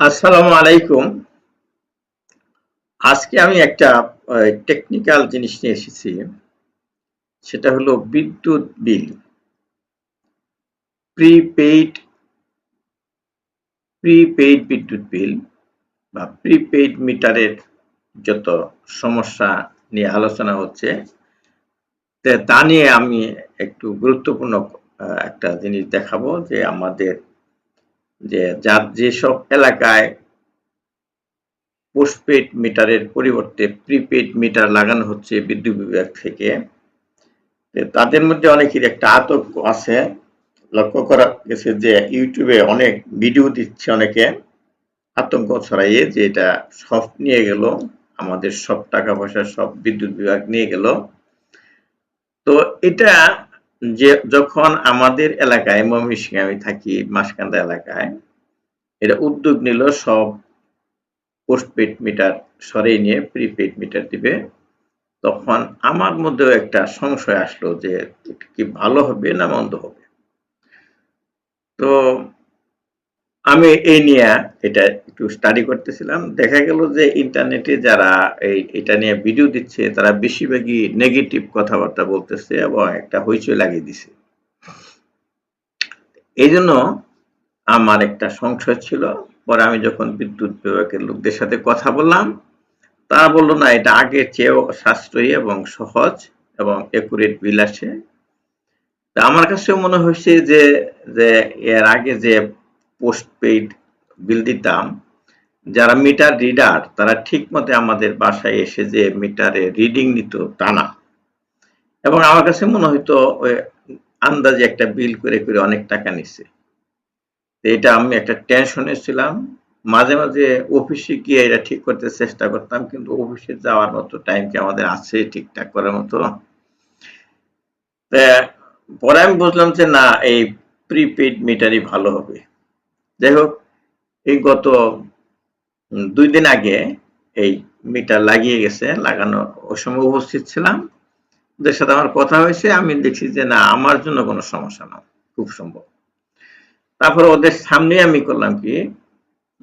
আসসালামু আলাইকুম। আজকে আমি একটা টেকনিক্যাল জিনিস নিয়ে এসেছি। সেটা হলো বিদ্যুৎ বিল। প্রিপেইড প্রিপেইড বিদ্যুৎ বিল বা প্রিপেইড মিটারের যত সমস্যা নিয়ে আলোচনা হচ্ছে, তা নিয়ে আমি একটু গুরুত্বপূর্ণ একটা জিনিস দেখাবো যে আমাদের যে যার যেসব এলাকায় পোস্টপেড মিটারের পরিবর্তে প্রিপেড মিটার লাগানো হচ্ছে বিদ্যুৎ বিভাগ থেকে তাদের মধ্যে অনেকের একটা আতঙ্ক আছে। লক্ষ্য করা গেছে যে ইউটিউবে অনেক ভিডিও দিচ্ছে অনেকে আতঙ্ক ছড়াইয়ে যে এটা সব নিয়ে গেল, আমাদের সব টাকা পয়সা সব বিদ্যুৎ বিভাগ নিয়ে গেল। তো এটা যে যখন আমাদের এলাকায় ময়মনসিংহে আমি থাকি, মাসকান্দা এলাকায়, এটা উদ্যোগ নিল সব পোস্টপেড মিটার সরিয়ে নিয়ে প্রিপেড মিটার দিবে। তখন আমার মধ্যেও একটা সংশয় আসলো যে কি ভালো হবে না মন্দ হবে? তো আমি এই নিয়ে এটা একটু স্টাডি করতেছিলাম। দেখা গেল যে ইন্টারনেটে যারা এই এটা নিয়ে ভিডিও দিচ্ছে, তারা বেশিরভাগই নেগেটিভ কথাবার্তা বলতেছে এবং একটা হইচই লাগিয়ে দিছে। এই জন্য আমার একটা সংশয় ছিল। পরে আমি যখন বিদ্যুৎ বিভাগের লোকদের সাথে কথা বললাম, তারা বলল, না, এটা আগের চেয়েও সাশ্রয়ী এবং সহজ এবং একুরেট বিল আসে আমার কাছেও মনে হয়েছে যে যে এর আগে যে পোস্ট পেইড বিল দিতাম। যারা মিটার রিডার তারা ঠিক মতো আমাদের বাসায় এসে যে মিটারে রিডিং নিত তা না। এবং আমার কাছে মনে ওই আন্দাজে একটা বিল করে করে অনেক টাকা নিচ্ছে এটা আমি একটা টেনশনে ছিলাম। মাঝে মাঝে অফিসে গিয়ে এটা ঠিক করতে চেষ্টা করতাম, কিন্তু অফিসে যাওয়ার মতো টাইম কি আমাদের আছে ঠিকঠাক করার মতো? পরে আমি বুঝলাম যে না, এই প্রিপেড মিটারই ভালো হবে। যাই হোক এই গত দুই দিন আগে এই মিটার লাগিয়ে গেছে, লাগানো ওই সময় উপস্থিত ছিলাম। ওদের সাথে আমার কথা হয়েছে, আমি দেখছি যে না, আমার জন্য কোনো সমস্যা না, খুব সম্ভব। তারপরে ওদের সামনে আমি করলাম কি,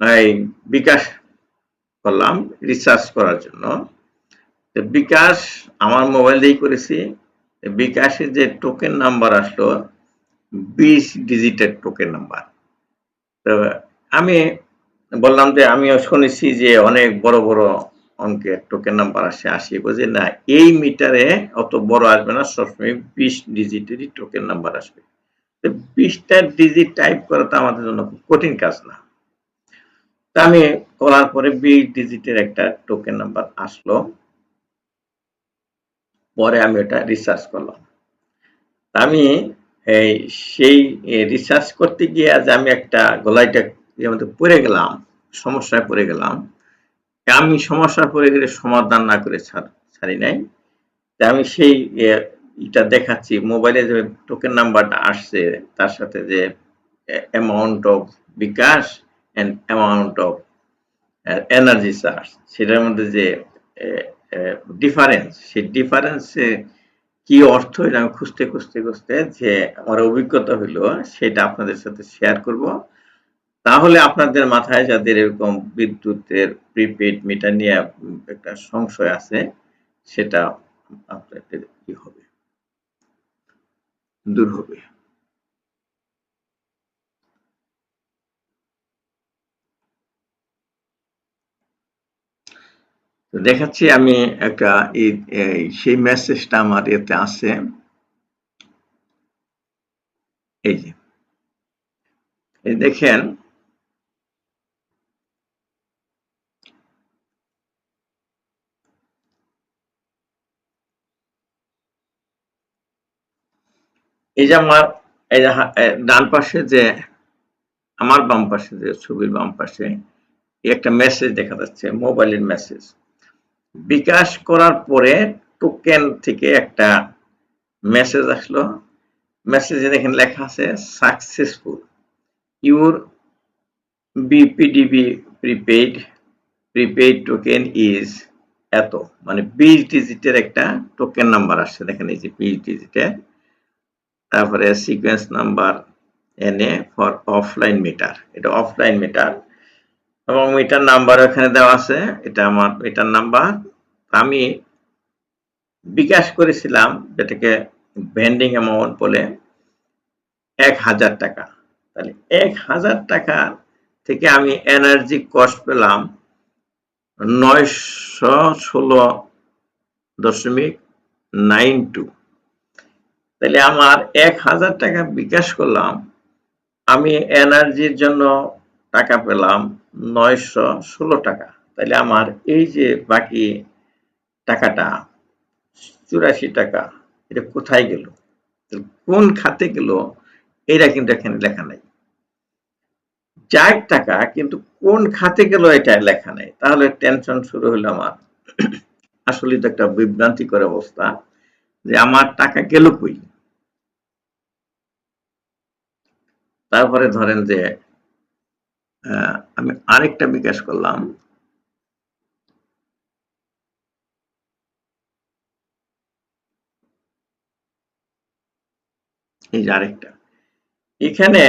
এই বিকাশ করলাম রিসার্চ করার জন্য। বিকাশ, আমার মোবাইল দিয়েই করেছি। বিকাশের যে টোকেন নাম্বার আসলো, বিশ ডিজিটের টোকেন নাম্বার আমি বললাম যে আমিও শুনেছি যে অনেক বড় বড় অঙ্কের টোকেন নাম্বার আসে আসি বুঝি না? এই মিটারে অত বড় আসবে না, সবসময় বিশ ডিজিটেরই টোকেন নাম্বার আসবে। বিশটা ডিজিট টাইপ করা তো আমাদের জন্য কঠিন কাজ না। তা আমি করার পরে বিশ ডিজিটের একটা টোকেন নাম্বার আসলো। পরে আমি ওটা রিসার্চ করলাম। আমি সেই রিসার্চ করতে গিয়ে আজ আমি একটা গলাইটা মধ্যে পড়ে গেলাম, সমস্যায় পড়ে গেলাম। আমি সমস্যায় পড়ে গেলে সমাধান না করে ছাড়ি নাই। আমি সেই এটা দেখাচ্ছি মোবাইলে যে টোকেন নাম্বারটা আসছে, তার সাথে যে amount of bKash and amount of energy charge সেটার মধ্যে যে ডিফারেন্স সেই ডিফারেন্সে কি অর্থ এটা আমি খুঁজতে খুঁজতে খুঁজতে যে আমার অভিজ্ঞতা হলো সেটা আপনাদের সাথে শেয়ার করব। তাহলে আপনাদের মাথায় যাদের এরকম বিদ্যুতের প্রিপেড মিটার নিয়ে একটা সংশয় আছে, সেটা আপনাদের কি হবে, দূর হবে। দেখাচ্ছি আমি একটা সেই মেসেজটা আমার এতে আছে। এই যে। এই দেখেন, এই যে আমার, এই যে ডান পাশে যে, আমার বাম পাশে যে ছবির বাম পাশে একটা মেসেজ দেখা যাচ্ছে মোবাইলের মেসেজ বিকাশ করার পরে টোকেন থেকে একটা মেসেজ আসলো। মেসেজে দেখেন লেখা আছে successful your BPDB prepaid prepaid token is এত। মানে বিশ ডিজিটের একটা টোকেন নাম্বার আসছে। দেখেন এই যে বিশ ডিজিটের তারপরে সিকোয়েন্স নাম্বার এনে ফর অফলাইন মিটার এটা অফলাইন মিটার এবং মিটার নাম্বার এখানে দেওয়া আছে, এটা আমার মিটার নাম্বার আমি বিকাশ করেছিলাম, যেটাকে ভেন্ডিং অ্যামাউন্ট বলে, এক হাজার টাকা। তাহলে এক হাজার টাকা থেকে আমি এনার্জি কস্ট পেলাম নয়শো ষোলো দশমিক নাইন টু তাহলে আমার এক হাজার টাকা বিকাশ করলাম, আমি এনার্জির জন্য টাকা পেলাম নয়শো ষোলো টাকা। তাহলে আমার এই যে বাকি টাকাটা, চুরাশি টাকা, এটা কোথায় গেল? কোন খাতে গেল? এটা কিন্তু এখানে লেখা নাই। চার টাকা কিন্তু কোন খাতে গেল এটা লেখা নাই। তাহলে টেনশন শুরু হলো আমার। আসলে তো একটা বিভ্রান্তিকর অবস্থা যে আমার টাকা গেল কই? তারপরে ধরেন যে আমি আরেকটা বিকাশ করলাম। এই যে আরেকটা। এখানে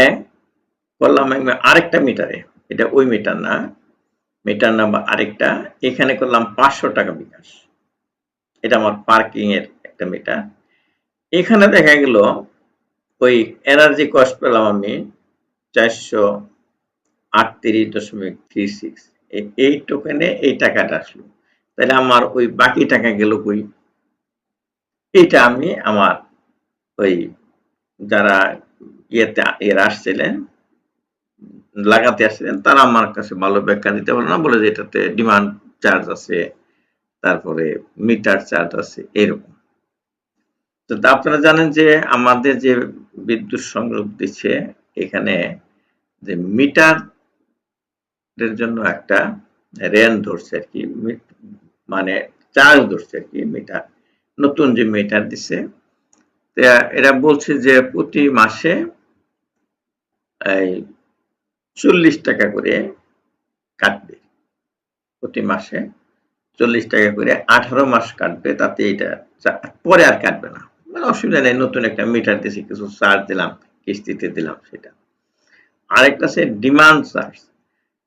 করলাম আমি আরেকটা মিটারে। এটা ওই মিটার না, মিটার নাম্বার আরেকটা। এখানে করলাম পাঁচশো টাকা বিকাশ। এটা আমার পার্কিং এর একটা মিটার। এখানে দেখা গেল, ওই এনার্জি কস্ট পেলাম আমি চারশো আটত্রিশ দশমিক থ্রি সিক্স। এই টোকেনে এই টাকাটা আসলো। তাহলে আমার ওই বাকি টাকা গেল কই? এইটা আমি আমার ওই যারা ইয়েতে এর আসছিলেন, লাগাতে আসছিলেন, তারা আমার কাছে ভালো ব্যাখ্যা দিতে পারল না, বলে যে এটাতে ডিমান্ড চার্জ আছে, তারপরে মিটার চার্জ আছে, এরকম। তো আপনারা জানেন যে আমাদের যে বিদ্যুৎ সংযোগ দিচ্ছে, এখানে যে মিটার এর জন্য একটা রেন ধরছে আর কি মানে চার্জ ধরছে আর কি মিটার। নতুন যে মিটার দিছে এরা বলছে যে প্রতি মাসে এই চল্লিশ টাকা করে কাটবে। প্রতি মাসে চল্লিশ টাকা করে আঠারো মাস কাটবে, তাতে এটা পরে আর কাটবে না। মানে অসুবিধা নেই, নতুন একটা মিটার দিয়েছি কিছু চার্জ দিলাম, কিস্তিতে দিলাম সেটা। আরেকটা সে ডিমান্ড চার্জ।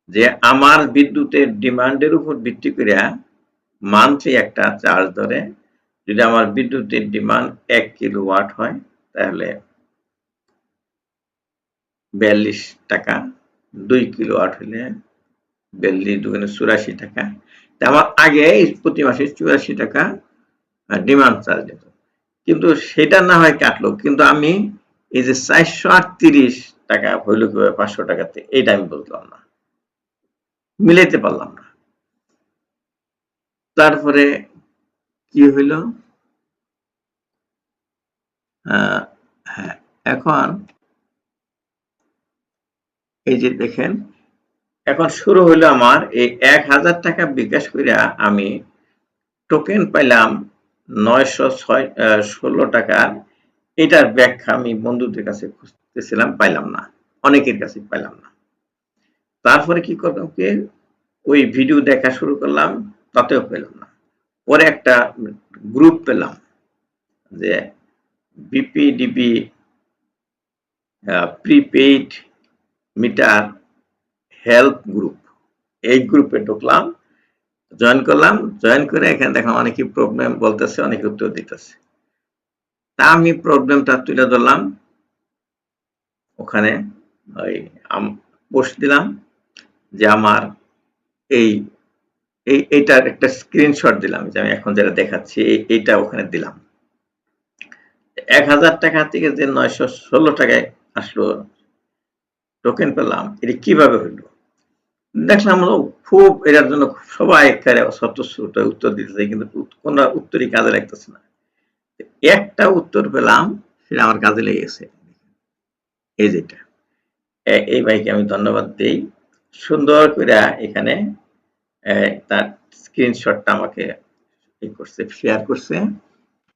যে আমার বিদ্যুতের ডিমান্ডের উপর ভিত্তি করে মান্থলি একটা চার্জ ধরে। যদি আমার বিদ্যুতের ডিমান্ড এক কিলো ওয়াট হয়, তাহলে বিয়াল্লিশ টাকা, দুই কিলো ওয়াট হলে বিয়াল্লিশ দুগুণে চুরাশি টাকা। আমার আগে প্রতি মাসে চুরাশি টাকা ডিমান্ড চার্জ দিত। কিন্তু সেটা না হয় কাটলো। কিন্তু আমি এই যে চারশো আটত্রিশ টাকা হইল কীভাবে পাঁচশো টাকাতে এইটা আমি বুঝলাম না। মিলাইতে পারলাম না। তারপরে কি হইল? হ্যাঁ এখন এই যে দেখেন, এখন শুরু হইল আমার এই এক হাজার টাকা বিকাশ করিয়া আমি টোকেন পাইলাম নয়শো ছয় ষোলো টাকা। এটার ব্যাখ্যা আমি বন্ধুদের কাছে খুঁজতেছিলাম, পাইলাম না। অনেকের কাছে পাইলাম না। তারপরে কি করলাম কি? ওই ভিডিও দেখা শুরু করলাম, তাতেও পেলাম না। পরে একটা গ্রুপ পেলাম যে BPDB prepaid meter help group এই গ্রুপে ঢুকলাম জয়েন করলাম জয়েন করে এখানে দেখলাম অনেকে প্রবলেম বলতেছে, অনেকে উত্তর দিতেছে। তা আমি প্রবলেমটা তুলে ধরলাম। ওখানে ওই পোস্ট দিলাম। যে আমার এই এই, এইটার একটা স্ক্রিনশট দিলাম যে আমি এখন যেটা দেখাচ্ছি এইটা ওখানে দিলাম। এক হাজার টাকা থেকে যে নয়শো ষোলো টাকায় আসলো টোকেন পেলাম, এটা কীভাবে হইল দেখলাম খুব, এটার জন্য সবাই স্বতঃস্ফূর্ত উত্তর দিতেছে, কিন্তু কোন উত্তরই কাজে লাগতেছে না। একটা উত্তর পেলাম, সেটা আমার কাজে লেগেছে। এই যেটা এই ভাইকে আমি ধন্যবাদ দিই। সুন্দর করে এখানে তার স্ক্রিনশটটা আমাকে করছে শেয়ার করছে।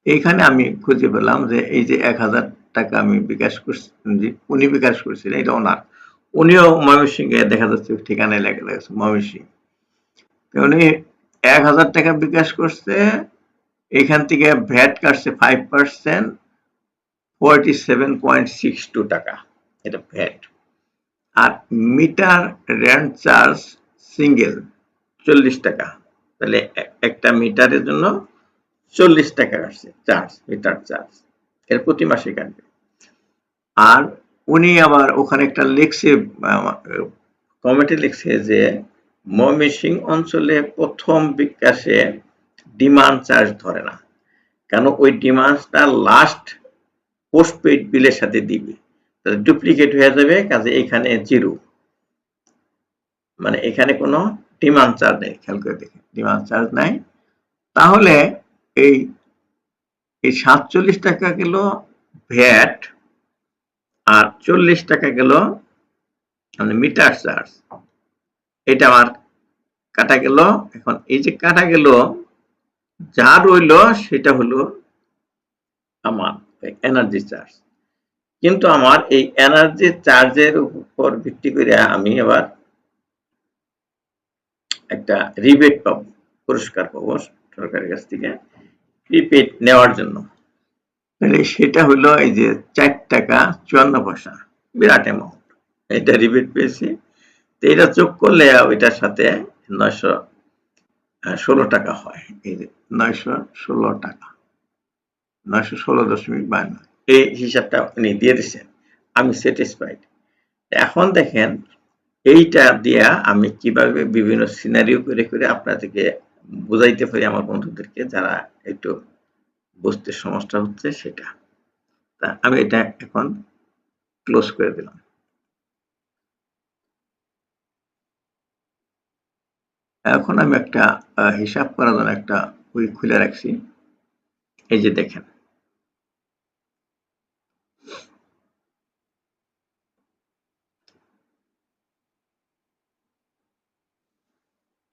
এইখানে আমি খুঁজে পেলাম যে এই যে এক হাজার টাকা আমি বিকাশ করছি উনি বিকাশ করছিলেন, এটা ওনার। উনিও ময়মনসিংহে দেখা যাচ্ছে ঠিকানায় লেখা গেছে ময়মনসিংহ। উনি এক হাজার টাকা বিকাশ করছে, এখান থেকে ভ্যাট কাটছে five percent forty seven point six two টাকা, এটা ভ্যাট। আর মিটার রেন্ট চার্জ সিঙ্গেল চল্লিশ টাকা। তাহলে একটা মিটারের জন্য চল্লিশ টাকা আসছে চার্জ, মিটার চার্জ। এর প্রতি মাসে কাটবে। আর উনি আবার ওখানে একটা লিখছে কমিটি লিখছে যে ময়মনসিং অঞ্চলে প্রথম বিকাশে ডিমান্ড চার্জ ধরে না। কেন ওই ডিমান্ডটা লাস্ট পোস্টপেড বিলের সাথে দিবে? ডুপ্লিকেট হয়ে যাবে, কাজে এখানে জিরো মানে এখানে কোনো ডিমান্ড চার্জ নেই, খেয়াল করে দেখেন ডিমান্ড চার্জ নাই। তাহলে এই এই সাতচল্লিশ টাকা গেল ভ্যাট আর চল্লিশ টাকা গেল মানে মিটার চার্জ এটা আমার কাটা গেল। এখন এই যে কাটা গেল, যা রইল সেটা হলো আমার এনার্জি চার্জ কিন্তু আমার এই এনার্জি চার্জের উপর ভিত্তি করে আমি আবার একটা রিবেট পাবো, পুরস্কার পাবো সরকারের কাছ থেকে প্রিপেড নেওয়ার জন্য। তাহলে সেটা হলো এই যে চার টাকা চুয়ান্ন পয়সা, বিরাট অ্যামাউন্ট এটা রিবেট পেয়েছি। তো এটা যোগ করলে ওইটার সাথে নয়শো ষোলো টাকা হয়। এই নয়শো ষোলো টাকা, নয়শো ষোলো দশমিক বান্ন। এই হিসাবটা উনি দিয়ে দিচ্ছেন আমি স্যাটিসফাইড এখন দেখেন, এইটা দিয়া আমি কীভাবে বিভিন্ন সিনারিও করে করে আপনাদেরকে বোঝাইতে পারি আমার বন্ধুদেরকে, যারা একটু বুঝতে সমস্যা হচ্ছে সেটা। তা আমি এটা এখন ক্লোজ করে দিলাম। এখন আমি একটা হিসাব করার জন্য একটা বই খুলে রাখছি। এই যে দেখেন।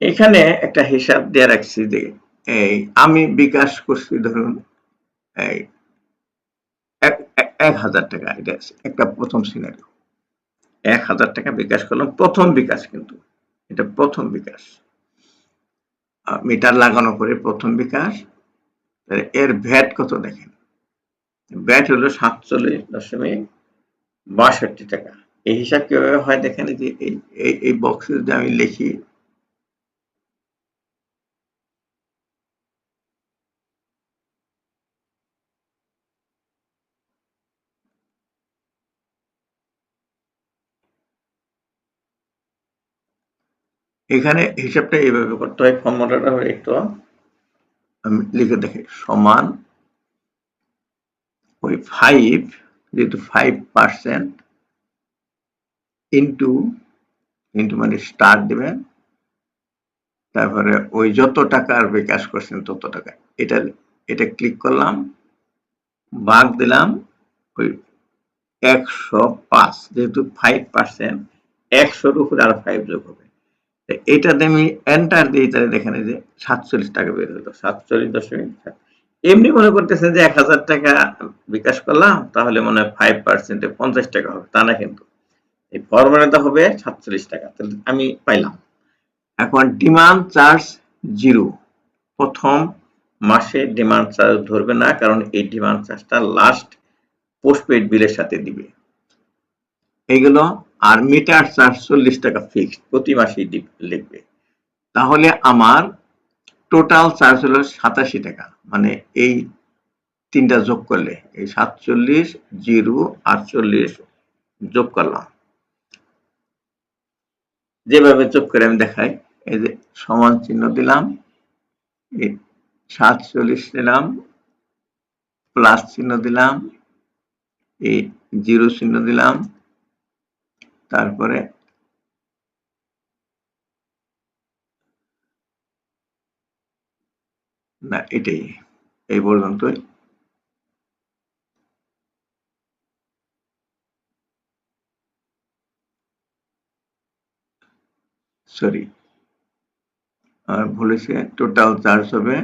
এখানে একটা হিসাব দিয়ে রাখছি যে, এই আমি বিকাশ করছি ধরুন, এই এক- হাজার টাকা, এটা একটা প্রথম সিনারি এক হাজার টাকা বিকাশ করলাম, প্রথম বিকাশ কিন্তু, এটা প্রথম বিকাশ। মিটার লাগানো করে প্রথম বিকাশ এর ভ্যাট কত দেখেন? ভ্যাট হলো সাতচল্লিশ দশমিক বাষট্টি টাকা। এই হিসাব কীভাবে হয় দেখেন যে, এই বক্সে যদি আমি লিখি এখানে হিসাবটা এইভাবে করতে হয়, ফর্মুলাটা একটু, আমি লিখে দেখি, সমান ওই ফাইভ যেহেতু ফাইভ পার্সেন্ট ইন্টু ইন্টু মানে স্টার দেবেন তারপরে ওই যত টাকার বিকাশ করছেন তত টাকা, এটা এটা ক্লিক করলাম ভাগ দিলাম, ওই একশো পাঁচ, যেহেতু ফাইভ পার্সেন্ট একশোর উপরে আর ফাইভ যোগ হবে। এটাতে আমি এন্টার দিই তাহলে দেখেন যে সাতচল্লিশ টাকা বের হলো, সাতচল্লিশ দশমিক এমনি মনে করতেছেন যে এক হাজার টাকা বিকাশ করলাম, তাহলে মনে হয় ফাইভ পার্সেন্টে পঞ্চাশ টাকা হবে, তা না কিন্তু। এই ফর্মুলাটা হবে সাতচল্লিশ টাকা, তাহলে আমি পাইলাম। এখন ডিমান্ড চার্জ জিরো প্রথম মাসে ডিমান্ড চার্জ ধরবে না, কারণ এই ডিমান্ড চার্জটা লাস্ট পোস্টপেড বিলের সাথে দিবে। এইগুলো আর মিটার চার্জ টাকা ফিক্সড প্রতি মাসেই লিখবে। তাহলে আমার টোটাল চার্জ হলো সাতাশি টাকা মানে এই তিনটা যোগ করলে, এই সাতচল্লিশ, জিরো, আটচল্লিশ যোগ করলাম। যেভাবে যোগ করে আমি দেখাই, এই যে সমান চিহ্ন দিলাম সাতচল্লিশ নিলাম প্লাস চিহ্ন দিলাম, এই জিরো চিহ্ন দিলাম তারপরে না, এটাই। এই পর্যন্তই। সরি আর ভুলেছে টোটাল চার্জ হবে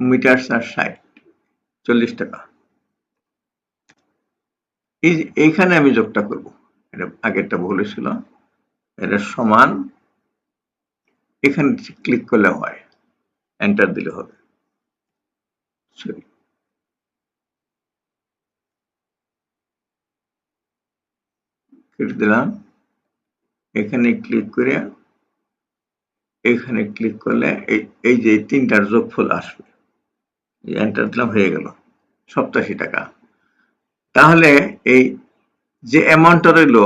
মিটার চার্জ ষাট চল্লিশ টাকা। এই এইখানে আমি যোগটা করব। এটা আগেরটা ভুল ছিল এটা সমান, এখানে ক্লিক করলে হয়। এন্টার দিলে হবে। সরি কেটে দিলাম। এখানে ক্লিক করে, এখানে ক্লিক করলে এই যে তিনটার যোগফল আসবে। এন্টার দিলাম, হয়ে গেল। সপ্তাশি টাকা। তাহলে এই যে অ্যামাউন্টটা রইল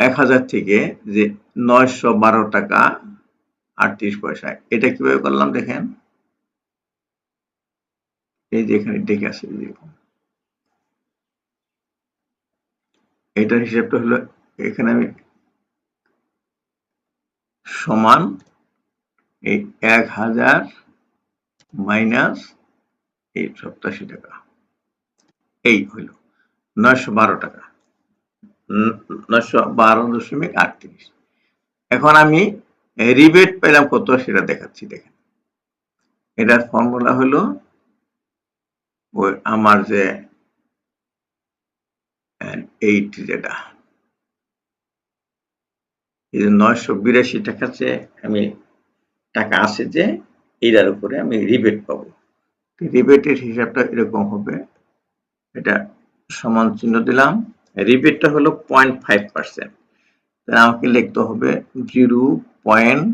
এক হাজার থেকে যে নয়শো বারো টাকা আটত্রিশ পয়সা, এটা কীভাবে করলাম দেখেন? এই যে এখানে ডেকে যেরকম এটার হিসাবটা হলো এখানে আমি সমান এই এক হাজার মাইনাস এই সপ্তাশি টাকা। এই হইল। নয়শো বারো টাকা। নয়শো বারো দশমিক আটত্রিশ। এখন আমি রিবেট পেলাম কত সেটা দেখাচ্ছি, দেখেন। এটার ফর্মুলা হলো ওই আমার যে এইট যেটা। নয়শো বিরাশি টাকা যে আমি, টাকা আছে যে, এটার উপরে আমি রিবেট পাবো। রিবেটের হিসাবটা এরকম হবে। এটা সমান চিহ্ন দিলাম। রিবেটটা হলো পয়েন্ট ফাইভ পার্সেন্ট। আমাকে লিখতে হবে জিরো পয়েন্ট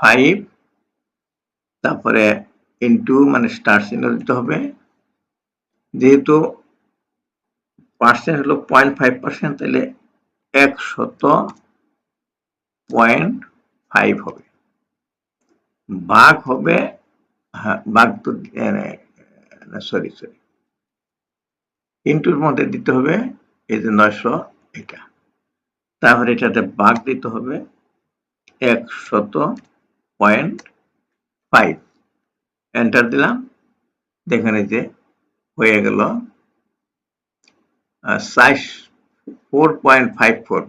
ফাইভ, তারপরে ইন্টু মানে স্টার চিহ্ন দিতে হবে। যেহেতু পার্সেন্ট হলো পয়েন্ট ফাইভ পার্সেন্ট, তাহলে একশত পয়েন্ট ফাইভ হবে। বাঘ হবে হ্যাঁ বাঘ তো সরি সরি। ইন্টুর মধ্যে দিতে হবে এই যে নয়শো এটা। তারপরে এটাতে বাঘ দিতে হবে একশত পয়েন্ট ফাইভ। এন্টার দিলাম। দেখেন এই যে হয়ে গেল size four point five four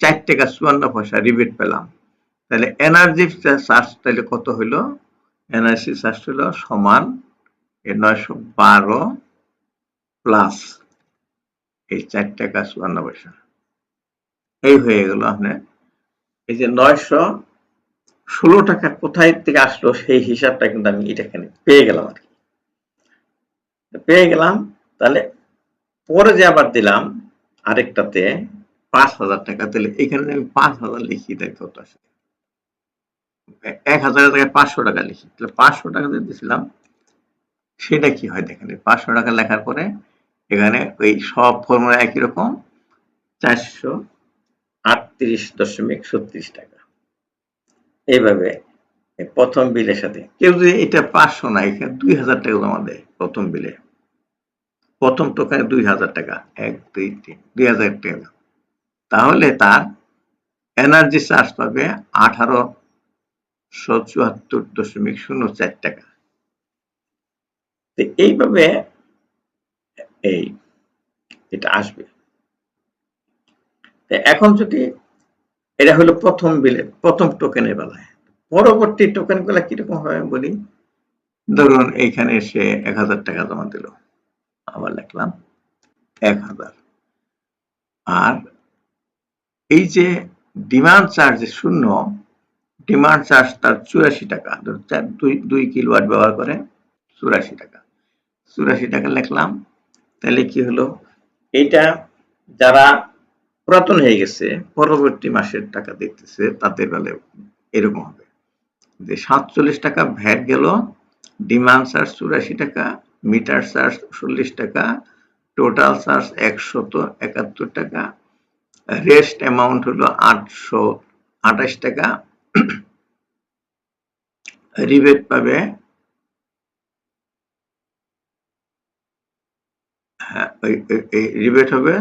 চার টাকা চুয়ান্ন পয়সা রিবেট পেলাম। তাহলে এনার্জি চার্জ তাহলে কত হইল? এনার্জি চার্জ হলো সমান নয়শো বারো প্লাস এই চার টাকা চুয়ান্ন পয়সা এই হয়ে গেল আপনার এই যে নয়শো ষোলো টাকা কোথায় থেকে আসলো সেই হিসাবটা কিন্তু আমি এটাখানে পেয়ে গেলাম আর কি। পেয়ে গেলাম, তাহলে পরে যে আবার দিলাম আরেকটাতে পাঁচ হাজার টাকা, তাহলে এখানে আমি পাঁচ হাজার লিখি দেয় কত আসে এক হাজার টাকায় পাঁচশো টাকা লিখি, তাহলে পাঁচশো টাকা যে দিয়েছিলাম সেটা কি হয় দেখেন পাঁচশো টাকা লেখার পরে এখানে ওই সব ফর্মুলা একই রকম, চারশো আটত্রিশ দশমিক ছত্রিশ টাকা। এইভাবে প্রথম বিলের সাথে। কেউ যদি এটা পাঁচশো না, এখানে দুই হাজার টাকা জমা দেয় প্রথম বিলে। প্রথম টোকানে দুই হাজার টাকা, এক, দুই, তিন, দুই হাজার টাকা। তাহলে তার এনার্জি চার্জ পাবে আঠারো চুয়াত্তর দশমিক শূন্য চার টাকা। এইভাবে এই, এটা আসবে। এখন যদি এটা হলো প্রথম বিলে প্রথম টোকেনের বেলায়, পরবর্তী টোকেনগুলা কীরকম হবে বলি? ধরুন এইখানে সে এক হাজার টাকা জমা দিল, আবার লিখলাম এক হাজার। আর এই যে ডিমান্ড চার্জ শূন্য ডিমান্ড চার্জ তার চুরাশি টাকা দুই দুই কিলোয়াট ব্যবহার করে চুরাশি টাকা। চুরাশি টাকা লিখলাম তাহলে কি হলো? এটা যারা পুরাতন হয়ে গেছে, পরবর্তী মাসের টাকা দেখতেছে, তাদের বেলে এরকম হবে। যে সাতচল্লিশ টাকা ভ্যাট গেল, ডিমান্ড চার্জ চুরাশি টাকা, মিটার চার্জ চল্লিশ টাকা, টোটাল চার্জ একশত একাত্তর টাকা, রেস্ট অ্যামাউন্ট হলো আটশো আঠাশ টাকা, রিবেট পাবে রিবেট হবে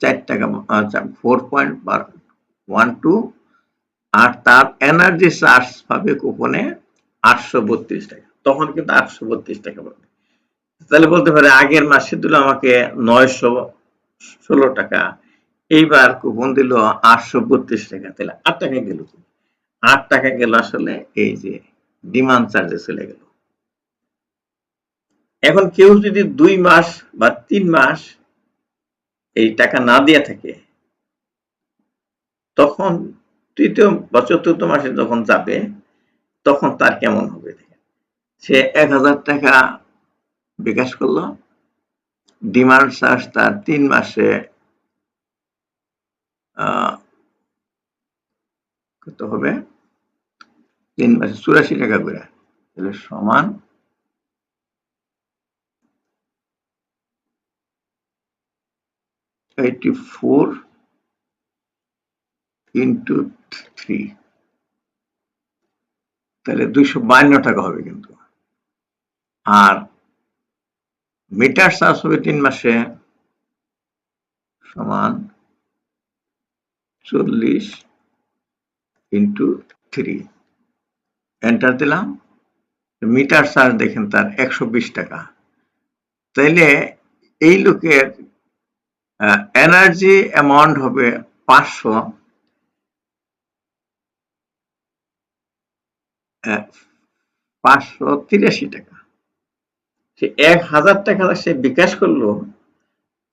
চার টাকা ফোর পয়েন্ট ওয়ান টু আর তার এনার্জি চার্জ পাবে কুপনে আটশো বত্রিশ টাকা। তখন কিন্তু আটশো বত্রিশ টাকা পাবে তাহলে বলতে পারে আগের মাসে দিল আমাকে নয়শো ষোলো টাকা, এইবার কুপন দিল আটশো বত্রিশ টাকা। তাহলে আট টাকা গেল আট টাকা গেল আসলে এই যে ডিমান্ড চার্জে চলে গেল। এখন কেউ যদি দুই মাস বা তিন মাস এই টাকা না দিয়ে থাকে, তখন তৃতীয় বা চতুর্থ মাসে যখন যাবে, তখন তার কেমন হবে? সে এক হাজার টাকা বিকাশ করল, ডিমান্ড চার্জ তার তিন মাসে কত হবে? তিন মাসে চুরাশি টাকা করে। তাহলে সমান এইটি ফোর ইন্টু থ্রি তাহলে দুইশো বায়ান্ন টাকা হবে কিন্তু। আর মিটার চার্জ হবে তিন মাসে সমান চল্লিশ ইন্টু থ্রি এন্টার দিলাম। মিটার চার্জ দেখেন তার একশো বিশ টাকা। তাইলে এই লোকের এনার্জি অ্যামাউন্ট হবে পাঁচশো পাঁচশো তিরাশি টাকা। সে এক হাজার টাকা সে বিকাশ করল,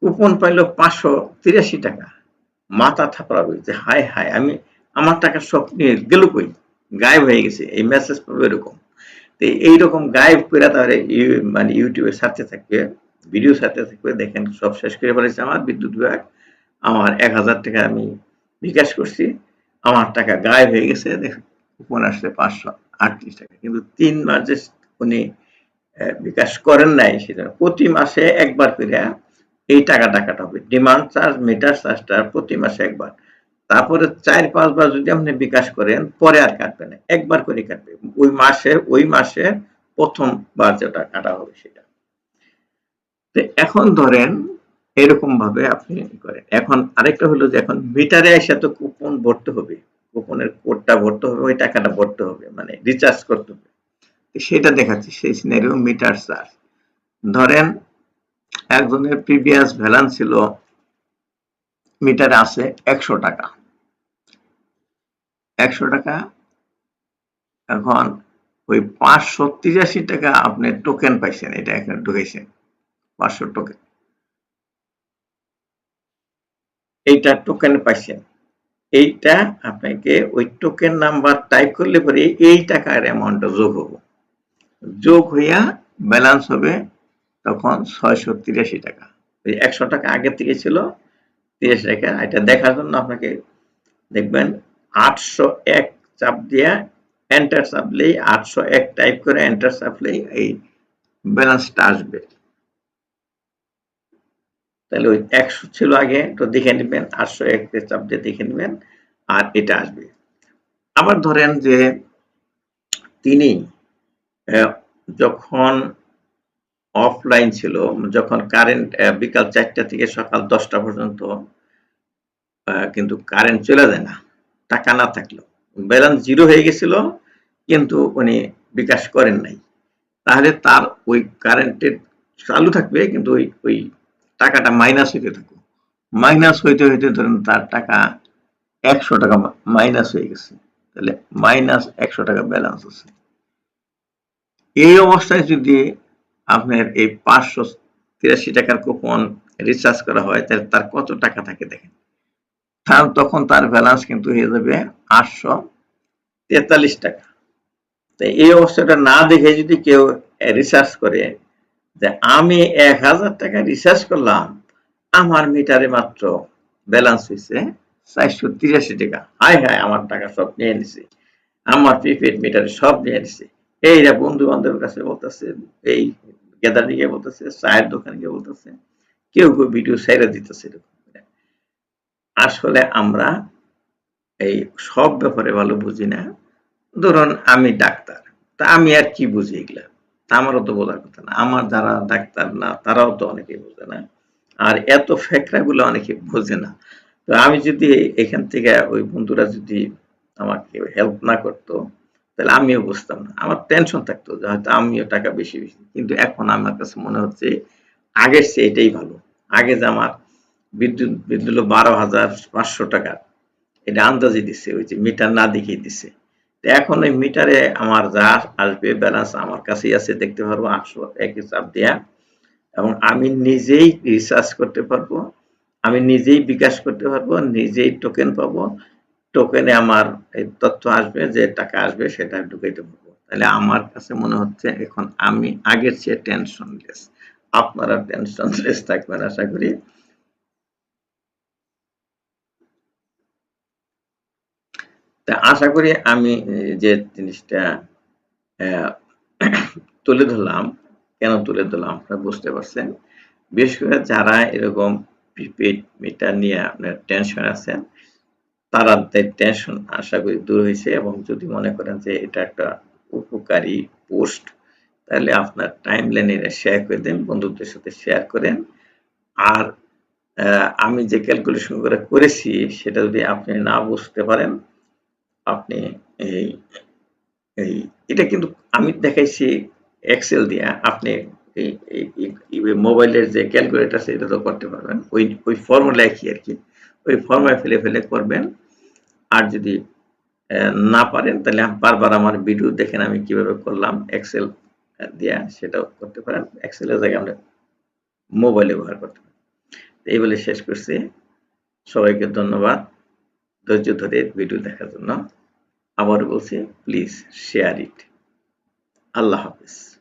কুপন পাইলো পাঁচশো তিরাশি টাকা। মাথা থাপড়াবে যে, হায় হায়, আমি আমার টাকা সব নিয়ে গেল কই? গায়েব হয়ে গেছে, এই মেসেজ পাবে এরকম। তো এইরকম গায়েব করে তাহলে মানে ইউটিউবে সাথে থাকবে। ভিডিও সাথে থাকবে দেখেন, সব শেষ করে ফেলেছে আমার বিদ্যুৎ বিভাগ। আমার এক হাজার টাকা আমি বিকাশ করছি। আমার টাকা গায়েব হয়ে গেছে। দেখুন আসছে পাঁচশো আটত্রিশ টাকা। কিন্তু তিন মাস যে উনি বিকাশ করেন নাই, সেটা প্রতি মাসে একবার করে এই টাকা টাকাটা কাটাবে। ডিমান্ড চার্জ মিটার চার্জটা প্রতি মাসে একবার। তারপরে চার পাঁচবার যদি আপনি বিকাশ করেন, পরে আর কাটবে না। একবার করে কাটবে। ওই মাসে ওই মাসে প্রথমবার যেটা কাটা হবে সেটা। তো এখন ধরেন এরকম ভাবে আপনি করেন। এখন আরেকটা হলো যে এখন মিটারে এসে তো কুপন ভরতে হবে। কুপনের কোডটা ভরতে হবে, ওই টাকাটা ভরতে হবে মানে রিচার্জ করতে হবে। সেটা দেখাচ্ছি, সেই সিনারিও মিটার চার্জ ধরেন একজনের প্রিভিয়াস ভ্যালেন্স ছিল মিটারে আছে একশো টাকা। একশো টাকা, এখন ওই পাঁচশো তিরাশি টাকা আপনি টোকেন পাইছেন, এটা এখানে ঢুকেছেন পাঁচশো টোকেন এইটা টোকেন পাইছেন। এইটা আপনাকে ওই টোকেন নাম্বার টাইপ করলে পরে এই টাকার যোগ যোগ হইয়া ব্যালেন্স হবে তখন ছয়শো তিরাশি টাকা। একশো টাকা আগে থেকে ছিল, তিরাশি টাকা। এটা দেখার জন্য আপনাকে দেখবেন, আটশো এক চাপ দিয়া এন্টার চাপলেই, আটশো এক টাইপ করে এন্টার চাপলেই এই ব্যালেন্সটা আসবে। তাহলে ওই একশো ছিল আগে, তো দেখে নেবেন, আটশো এক চাপ দিয়ে দেখে নেবেন, আর এটা আসবে। আবার ধরেন যে তিনি যখন অফলাইন ছিল, যখন কারেন্ট বিকাল চারটা থেকে সকাল দশটা পর্যন্ত কিন্তু কারেন্ট চলে যায় না, টাকা না থাকল। ব্যালেন্স জিরো হয়ে গেছিল, কিন্তু উনি বিকাশ করেন নাই। তাহলে তার ওই কারেন্টের চালু থাকবে, কিন্তু ওই ওই টাকাটা মাইনাস হইতে থাকুক। মাইনাস হইতে হইতে ধরেন তার টাকা একশো টাকা মাইনাস হয়ে গেছে। তাহলে মাইনাস একশো টাকা ব্যালেন্স আছে। এই অবস্থায় যদি আপনার এই পাঁচশো তিরাশি টাকার কুপন রিচার্জ করা হয়, তাহলে তার কত টাকা থাকে দেখেন? তার তখন তার ব্যালেন্স কিন্তু হয়ে যাবে আটশো তেতাল্লিশ টাকা। তো এই অবস্থাটা না দেখে যদি কেউ রিসার্চ করে যে আমি এক হাজার টাকা রিচার্জ করলাম, আমার মিটারে মাত্র ব্যালেন্স হয়েছে চারশো তিরাশি টাকা। হায় হায়, আমার টাকা সব নিয়ে নিছে। আমার প্রিপেড মিটারে সব নিয়ে নিছে। এইরা বন্ধু বান্ধবের কাছে বলতেছে, এই গেদার গিয়ে বলতেছে, চায়ের দোকানে গিয়ে বলতেছে, কেউ কেউ ভিডিও সাইরা দিতেছে আসলে আমরা এই সব ব্যাপারে ভালো বুঝি না। ধরুন আমি ডাক্তার, তা আমি আর কি বুঝি এগুলা? আমারও তো বোঝার কথা না। আমার যারা ডাক্তার না, তারাও তো অনেকে বোঝে না। আর এত ফেকরা গুলো অনেকে বোঝে না। তো আমি যদি এখান থেকে ওই বন্ধুরা যদি আমাকে হেল্প না করতো, তাহলে আমিও বুঝতাম না। আমার টেনশন থাকতো যে হয়তো আমিও টাকা বেশি বেশি। কিন্তু এখন আমার কাছে মনে হচ্ছে আগের চেয়ে এটাই ভালো। আগে যে আমার বিদ্যুৎ বিদ্যুৎ বারো হাজার পাঁচশো টাকা। এটা আন্দাজে দিচ্ছে ওই যে মিটার না দেখিয়ে দিচ্ছে এখন ওই মিটারে আমার যা আসবে ব্যালেন্স আমার কাছেই আছে, দেখতে পারব আটশো এক হিসাব দেয়া। এবং আমি নিজেই রিসার্চ করতে পারব, আমি নিজেই বিকাশ করতে পারব, নিজেই টোকেন পাবো। টোকেনে আমার এই তথ্য আসবে, যে টাকা আসবে সেটা ঢুকাইতে পারব। তাহলে আমার কাছে মনে হচ্ছে এখন আমি আগের চেয়ে টেনশন লেস আপনারা টেনশন লেস থাকবেন আশা করি। তা আশা করি আমি যে জিনিসটা তুলে ধরলাম, কেন তুলে ধরলাম আপনারা বুঝতে পারছেন। বিশেষ করে যারা এরকম প্রিপেড মিটার নিয়ে আপনার টেনশন আছেন, তারা টেনশন আশা করি দূর হয়েছে এবং যদি মনে করেন যে এটা একটা উপকারী পোস্ট, তাহলে আপনার টাইম লাইনে শেয়ার করে দেন, বন্ধুদের সাথে শেয়ার করেন। আর আমি যে ক্যালকুলেশন করে করেছি, সেটা যদি আপনি না বুঝতে পারেন আপনি এই এই, এটা কিন্তু আমি দেখাইছি এক্সেল দিয়ে, আপনি মোবাইলের যে ক্যালকুলেটর এটা তো করতে পারবেন। ওই ওই ফর্মুলা কি আর কি। ওই ফর্মুলা ফেলে ফেলে করবেন। আর যদি না পারেন, তাহলে বারবার আমার ভিডিও দেখেন আমি কীভাবে করলাম এক্সেল দিয়া, সেটাও করতে পারেন। এক্সেলের জায়গায় আমরা মোবাইল ব্যবহার করতে পারেন এই বলে শেষ করছি। সবাইকে ধন্যবাদ। ধৈর্য ধরে ভিডিও দেখার জন্য আবার বলছি please share it Allah Hafiz.